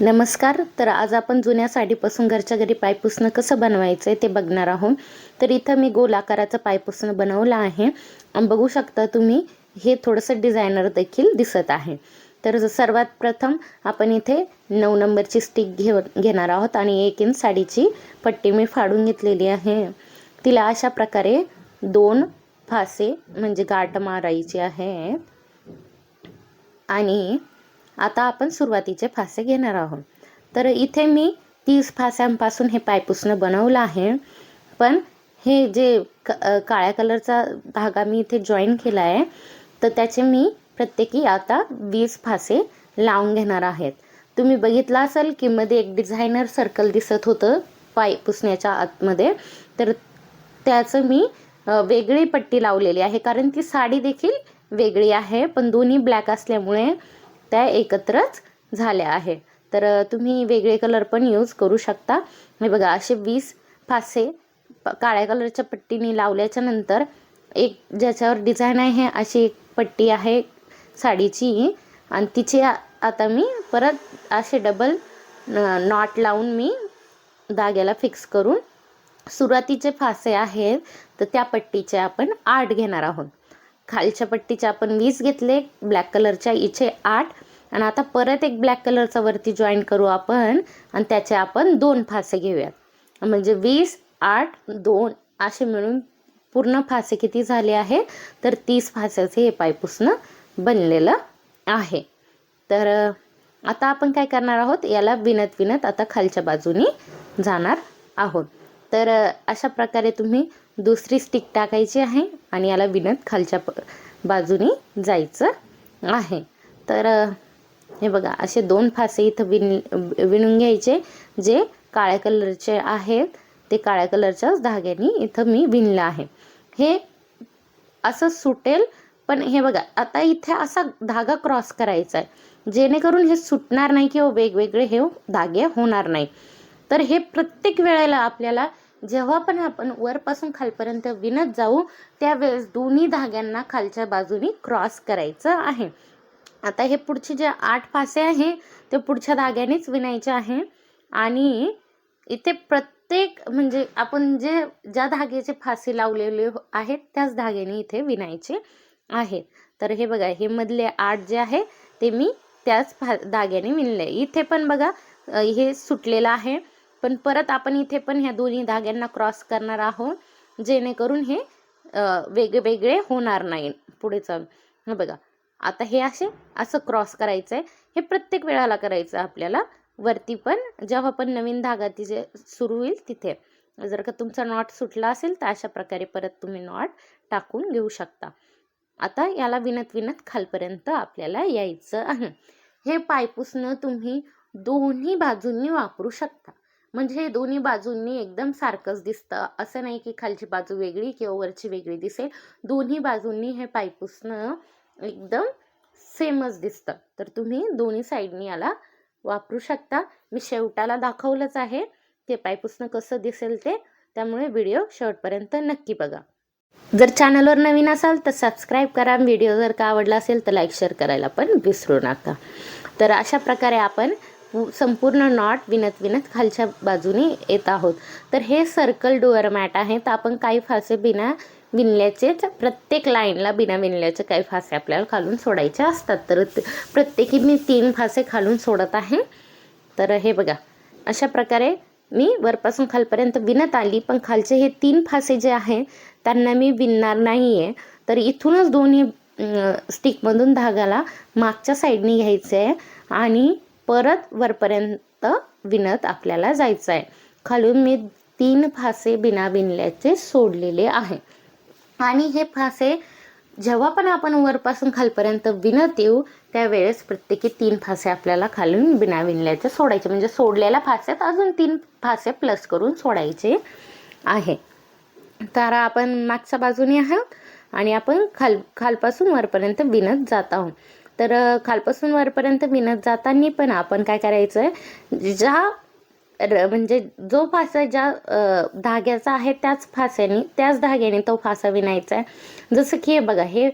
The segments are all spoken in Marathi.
नमस्कार तर आज आपण जुन्या साडीपासून घरच्या घरी पायपुसणं कसं बनवायचं आहे ते बघणार आहोत. तर इथं मी गोल आकाराचं पायपुसणं बनवलं आहे. बघू शकता तुम्ही हे थोडंसं डिझायनर देखील दिसत आहे. तर सर्वात प्रथम आपण इथे नऊ नंबरची स्टिक घेऊ घेणार आहोत आणि एक इंच साडीची पट्टी मी फाडून घेतलेली आहे. तिला अशा प्रकारे दोन फासे म्हणजे गाठ मारायची आहे. आणि आता आपण सुरुवातीचे फासे घेणार आहोत. तर इथे मी तीस फास्यांपासून हे पायपुसणं बनवलं आहे. पण हे जे क काळ्या कलरचा धागा मी इथे जॉईन केला आहे तर त्याचे मी प्रत्येकी आता वीस फासे लावून घेणार आहेत. तुम्ही बघितलं असेल की मध्ये एक डिझायनर सर्कल दिसत होतं पाय पुसण्याच्या आतमध्ये. तर त्याचं मी वेगळी पट्टी लावलेली आहे. कारण ती साडी देखील वेगळी आहे पण दोन्ही ब्लॅक असल्यामुळे त्या एकत्रच झाल्या आहे. तर तुम्ही वेगळे कलर पण यूज करू शकता. हे बघा असे वीस फासे काळ्या कलरच्या पट्टीने लावल्याच्या नंतर एक ज्याच्यावर डिझाईन आहे अशी एक पट्टी आहे साडीची. आणि तिचे आता मी परत असे डबल नॉट लावून मी धाग्याला फिक्स करून सुरुवातीचे फासे आहेत तर त्या पट्टीचे आपण आठ घेणार आहोत. खालच्या पट्टीचे आपण वीस घेतले ब्लॅक कलरच्या इथे आठ. आणि आता परत एक ब्लॅक कलरचा वरती जॉईन करू आपण आणि त्याचे आपण दोन फासे घेऊयात. म्हणजे वीस आठ दोन असे मिळून पूर्ण फासे किती झाले आहे? तर तीस फास्याचे हे पायपुसणं बनलेलं आहे. तर आता आपण काय करणार आहोत? याला विनत विनत आता खालच्या बाजूनी जाणार आहोत. तर अशा प्रकारे तुम्ही दुसरी स्टिक टाकायची आहे आणि याला विनत खालच्या प बाजूनी जायचं आहे. तर हे बघा असे दोन फासे इथं विण विणून घ्यायचे जे काळ्या कलरचे आहेत. ते काळ्या कलरच्याच धाग्याने इथं मी विणलं आहे. हे असं सुटेल पण हे बघा आता इथे असा धागा क्रॉस करायचा आहे जेणेकरून हे सुटणार नाही किंवा वेगवेगळे हे धागे होणार नाही. तर हे प्रत्येक वेळेला आपल्याला जेव्हा पण आपण वरपासून खालपर्यंत विणत जाऊ त्यावेळेस दोन्ही धाग्यांना खालच्या बाजूनी क्रॉस करायचं आहे. आता हे पुढचे जे आठ फासे आहे ते पुढच्या धाग्यानेच विणायचे आहे. आणि इथे प्रत्येक म्हणजे आपण जे ज्या धाग्याचे फासे लावलेले आहेत त्याच धाग्याने इथे विणायचे आहेत तर हे बघा हे मधले आठ जे आहे ते मी त्याच फा धाग्याने विणले. इथे पण बघा हे सुटलेलं आहे. पण परत आपण इथे पण ह्या दोन्ही धाग्यांना क्रॉस करणार आहोत जेणेकरून हे वेगवेगळे होणार नाही. पुढे चालून बघा. आता हे असे असं क्रॉस करायचं आहे हे प्रत्येक वेळाला करायचं आपल्याला. वरती पण जेव्हा पण नवीन धागा तिचे सुरू होईल तिथे. जर का तुमचा नॉट सुटला असेल तर अशा प्रकारे परत तुम्ही नॉट टाकून घेऊ शकता. आता याला विनत विनत खालपर्यंत आपल्याला यायचं आहे. हे पायपुसणं तुम्ही दोन्ही बाजूंनी वापरू शकता. म्हणजे हे दोन्ही बाजूंनी एकदम सारखंच दिसतं. असं नाही की खालची बाजू वेगळी किंवा वरची वेगळी दिसेल. दोन्ही बाजूंनी हे पायपुसणं एकदम सेमच दिसतं. तर तुम्ही दोन्ही साईडनी याला वापरू शकता. मी शेवटाला दाखवलंच आहे ते पायपुसणं कसं दिसेल ते. त्यामुळे व्हिडिओ शेवटपर्यंत नक्की बघा. जर चॅनलवर नवीन असाल तर सबस्क्राईब करा. व्हिडिओ जर का आवडला असेल तर लाईक शेअर करायला पण विसरू नका. तर अशा प्रकारे आपण संपूर्ण नॉट विनत विनत खालच्या बाजूने येत आहोत. तर हे सर्कल डोअर मॅट आहे. तर आपण काही फासे बिना विणल्याचे प्रत्येक लाईनला बिना विणल्याचे काही फासे आपल्याला खालून सोडायचे असतात. तर प्रत्येकी मी तीन फासे खालून सोडत आहे. तर हे बघा अशा प्रकारे मी वरपासून खालपर्यंत विणत आली पण खालचे हे तीन फासे जे आहे त्यांना मी विणणार नाही आहे तर इथूनच दोन्ही स्टिकमधून धागाला मागच्या साईडने घ्यायचं आहे आणि परत वरपर्यंत विणत आपल्याला जायचं आहे खालून मी तीन फासे बिना विणल्याचे सोडलेले आहे. आणि हे फासे जेव्हा पण आपण वरपासून खालपर्यंत विणत येऊ त्यावेळेस प्रत्येकी तीन फासे आपल्याला खालून बिना विणल्याचे सोडायचे. म्हणजे सोडलेल्या फास्यात अजून तीन फासे प्लस करून सोडायचे आहे. तर आपण मागच्या बाजूने आहोत आणि आपण खाल खालपासून वरपर्यंत विणत जात आहोत. तर खालपासून वरपर्यंत विणत जाताना पण आपण काय करायचं आहे ज्या र म्हणजे जो फासा ज्या धाग्याचा आहे त्याच फास्याने त्याच धाग्याने तो फासा विणायचा आहे जसं की हे बघा हे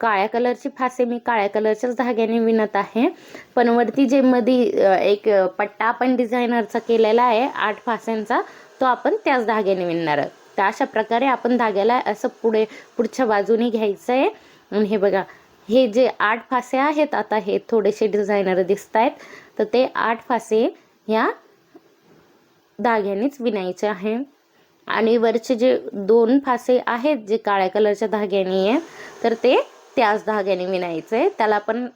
काळ्या कलरची फासे मी काळ्या कलरच्याच धाग्याने विणत आहे. पण वरती जे मध्ये एक पट्टा आपण डिझायनरचा केलेला आहे आठ फास्यांचा तो आपण त्याच धाग्याने विणणार आहोत. तर अशा प्रकारे आपण धाग्याला असं पुढे पुढच्या बाजूने घ्यायचं आहे आणि हे बघा हे जे आठ फासे आहेत आता हे थोडेसे डिझायनर दिसत आहेत तर ते आठ फासे ह्या धाग्यानेच विणायचे आहे. आणि वरचे जे दोन फासे आहेत जे काळ्या कलरच्या धाग्याने आहे तर ते त्याच धाग्याने विणायचं. आहे त्याला पण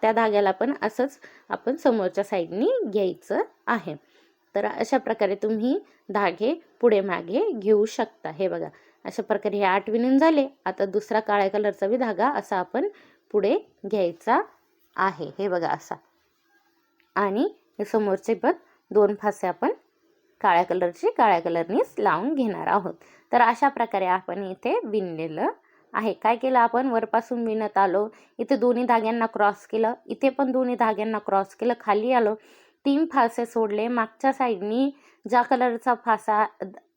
त्या धाग्याला पण असंच आपण समोरच्या साईडनी घ्यायचं आहे. तर अशा प्रकारे तुम्ही धागे पुढे मागे घेऊ शकता. हे बघा अशा प्रकारे हे आठ विणून झाले. आता दुसरा काळ्या कलरचा बी धागा असा आपण पुढे घ्यायचा आहे. हे बघा असा. आणि हे समोरचे पण दोन फासे आपण काळ्या कलरचे काळ्या कलरनीच लावून घेणार आहोत. तर अशा प्रकारे आपण इथे विणलेलं आहे. काय केलं आपण? वरपासून विणत आलो. इथे दोन्ही धाग्यांना क्रॉस केलं. इथे पण दोन्ही धाग्यांना क्रॉस केलं. खाली आलो. तीन फासे सोडले. मागच्या साईडनी ज्या कलरचा फासा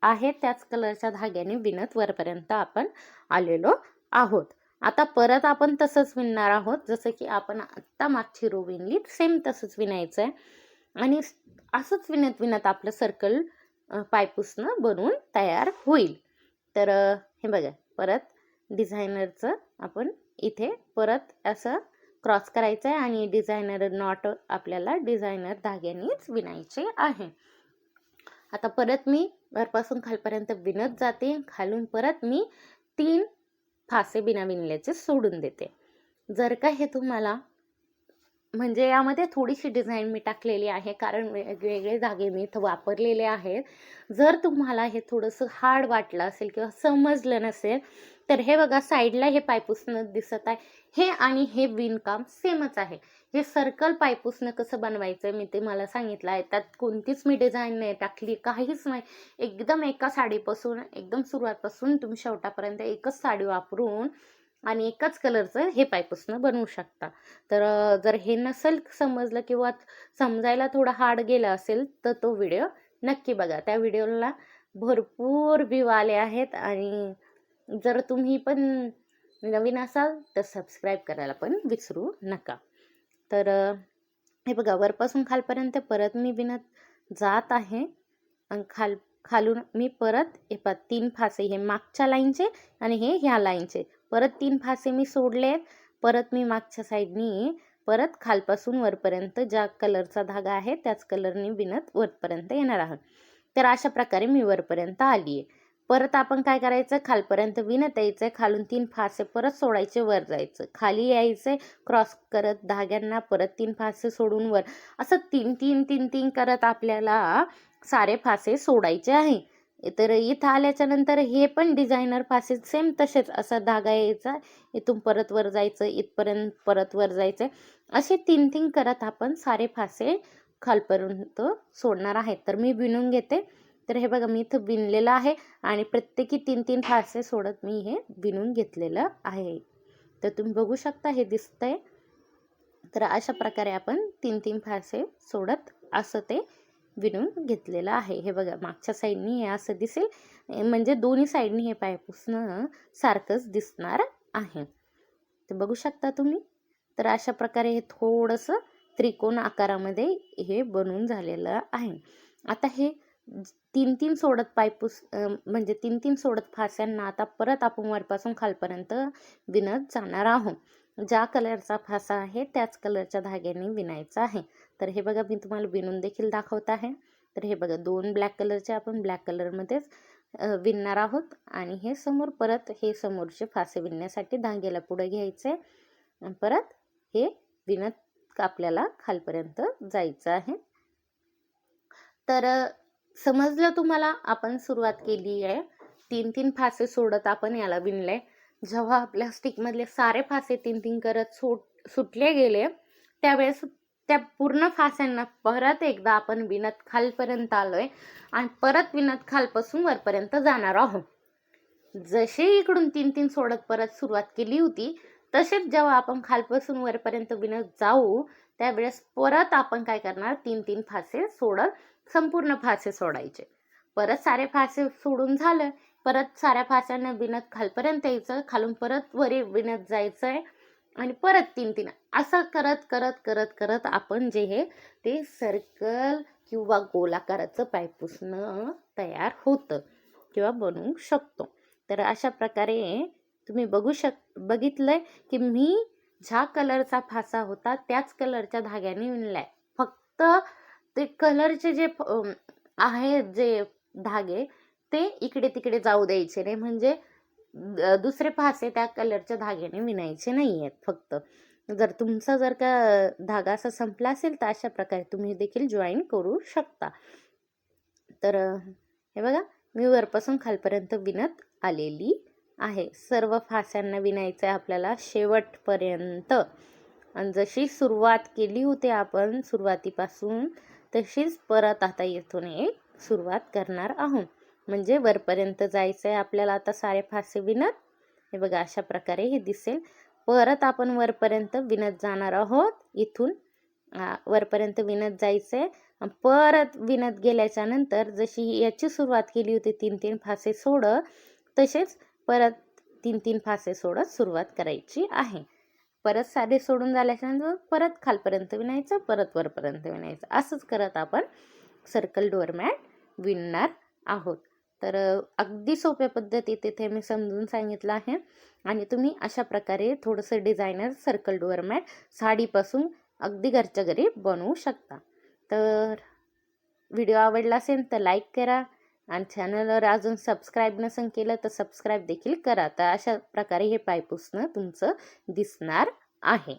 आहे त्याच कलरच्या धाग्याने विणत वरपर्यंत आपण आलेलो आहोत. आता परत आपण तसंच विणणार आहोत जसं की आपण आत्ता मागची रो विणली सेम तसंच विणायचं आहे आणि असंच विणत विणत आपलं सर्कल पायपुसणं बनवून तयार होईल. तर हे बघा परत डिझायनरचं आपण इथे परत असं क्रॉस करायचं आहे आणि डिझायनर नॉट आपल्याला डिझायनर धाग्यानेच विणायचे आहे. आता परत मी वरपासून खालपर्यंत विणत जाते. खालून परत मी तीन फासे बिना विणल्याचे सोडून देते. जर का हे तुम्हाला म्हणजे यामध्ये थोडीशी डिझाईन मी टाकलेली आहे कारण वेगवेगळे धागे मी इथं वापरलेले आहेत. जर तुम्हाला हे थोडंसं हार्ड वाटलं असेल किंवा समजलं नसेल तर हे बघा साईडला हे पायपुसणं दिसत आहे. हे आणि हे विणकाम सेमच आहे. हे सर्कल पायपुसणं कसं बनवायचं मी ते मला सांगितलं आहे. त्यात कोणतीच मी डिझाईन नाही टाकली काहीच नाही. एकदम एका साडीपासून एकदम सुरुवातपासून तुम्ही शेवटापर्यंत एकच साडी वापरून आणि एकाच कलरचं हे पायपुसणं बनवू शकता. तर जर हे नसेल समजलं किंवा समजायला थोडं हार्ड गेलं असेल तर तो व्हिडिओ नक्की बघा. त्या व्हिडिओला भरपूर व्ह्यू आले आहेत आणि जर तुम्ही पण नवीन असाल तर सबस्क्राईब करायला पण विसरू नका. तर हे बघा वरपासून खालपर्यंत परत मी विणत जात आहे. आणि खाल खालून मी परत हे पा तीन फासे हे मागच्या लाईनचे आणि हे ह्या लाईनचे. परत तीन फासे मी सोडले परत मी मागच्या साईडनी परत खालपासून वरपर्यंत ज्या कलरचा धागा आहे त्याच कलरने विणत वरपर्यंत येणार आहोत. तर अशा प्रकारे मी वरपर्यंत आली आहे परत आपण काय करायचं? खालपर्यंत विणत यायचं खालून तीन फासे परत सोडायचे वर जायचं. खाली यायचं क्रॉस करत धाग्यांना परत तीन फासे सोडून वर. असं तीन तीन तीन तीन करत आपल्याला सारे फासे सोडायचे आहे. तर इथं आल्याच्यानंतर हे पण डिझायनर फासे सेम तसेच असा धागा यायचा. इथून परत वर जायचं इथपर्यंत परत वर जायचं. असे तीन तीन करत आपण सारे फासे खालपर्यंत सोडणार आहेत तर मी विणून घेते. तर हे बघा मी इथं विणलेलं आहे आणि प्रत्येकी तीन तीन फारसे सोडत मी हे विणून घेतलेलं आहे. तर तुम्ही बघू शकता हे दिसतंय. तर अशा प्रकारे आपण तीन तीन फारसे सोडत असं ते विणून घेतलेलं आहे. हे बघा मागच्या साईडनी हे असं दिसेल. म्हणजे दोन्ही साईडनी हे पायपुसणं सारखंच दिसणार आहे. तर बघू शकता तुम्ही. तर अशा प्रकारे हे थोडंसं त्रिकोण आकारामध्ये हे बनवून झालेलं आहे. आता हे तीन तीन सोडत पायपूस म्हणजे तीन तीन सोडत फास्यांना आता परत आपण वरपासून खालपर्यंत विणत जाणार आहोत. ज्या कलरचा फासा आहे त्याच कलरच्या धाग्याने विणायचा आहे. तर हे बघा मी तुम्हाला विणून देखील दाखवत आहे. तर हे बघा दोन ब्लॅक कलरचे आपण ब्लॅक कलरमध्येच विणणार आहोत. आणि हे समोर परत हे समोरचे फासे विणण्यासाठी धाग्याला पुढे घ्यायचे. परत हे विणत आपल्याला खालपर्यंत जायचं आहे. तर समजलं तुम्हाला? आपण सुरुवात केली आहे. तीन तीन फासे सोडत आपण याला विणले. जेव्हा आपल्या स्टिकमधले सारे फासे तीन तीन करत सोट सुटले गेले त्यावेळेस त्या पूर्ण फास्यांना परत एकदा आपण विणत खालपर्यंत आलोय आणि परत विणत खालपासून वरपर्यंत जाणार आहोत. जसे इकडून तीन तीन सोडत परत सुरुवात केली होती तसेच जेव्हा आपण खालपासून वरपर्यंत विणत जाऊ त्यावेळेस परत आपण काय करणार? तीन तीन फासे सोडत संपूर्ण फासे सोडायचे. परत सारे फासे सोडून झालं. परत साऱ्या फास्यांना विणत खालपर्यंत यायचं. खालून परत वरी विणत जायचं आहे आणि परत तीन तीन. असं करत करत करत करत आपण जे हे ते सर्कल किंवा गोलाकाराचं पायपुसणं तयार होतं किंवा बनवू शकतो. तर अशा प्रकारे तुम्ही बघू शक बघितलंय की मी ज्या कलरचा फासा होता त्याच कलरच्या धाग्याने विणलाय. फक्त ते कलरचे जे आहेत जे धागे ते इकडे तिकडे जाऊ द्यायचे नाही. म्हणजे दुसरे फासे त्या कलरच्या धाग्याने विणायचे नाही आहेत फक्त. जर तुमचा जर का धागा असा संपला असेल तर अशा प्रकारे तुम्ही देखील जॉईन करू शकता. तर हे बघा मी वरपासून खालपर्यंत विणत आलेली आहे. सर्व फास्यांना विणायचं आहे आपल्याला शेवटपर्यंत. आणि जशी सुरुवात केली होती आपण सुरुवातीपासून तशीच परत आता इथून एक सुरुवात करणार आहोत. म्हणजे वरपर्यंत जायचं आहे आपल्याला आता सारे फासे विणत हे बघा अशा प्रकारे हे दिसेल. परत आपण वरपर्यंत विणत जाणार आहोत. इथून वरपर्यंत विणत जायचं आहे परत विणत गेल्याच्यानंतर जशी याची सुरुवात केली होती तीन तीन फासे सोडत तसेच परत तीन तीन फासे सोडत सुरुवात करायची आहे. परत साधे सोडून झाल्याच्यानंतर परत खालपर्यंत विणायचं परत वरपर्यंत विणायचं. असंच करत आपण सर्कल डोअरमॅट विणणार आहोत. तर अगदी सोप्या पद्धतीत तिथे मी समजून सांगितलं आहे. आणि तुम्ही अशा प्रकारे थोडंसं डिझायनर सर्कल डोअरमॅट साडीपासून अगदी घरच्या घरी बनवू शकता. तर व्हिडिओ आवडला असेल तर लाईक करा. आणि चॅनलवर अजून सबस्क्राईब नसेल केलं तर सबस्क्राईब देखील करा. तर अशा प्रकारे हे पायपुसणं तुमचं दिसणार आहे.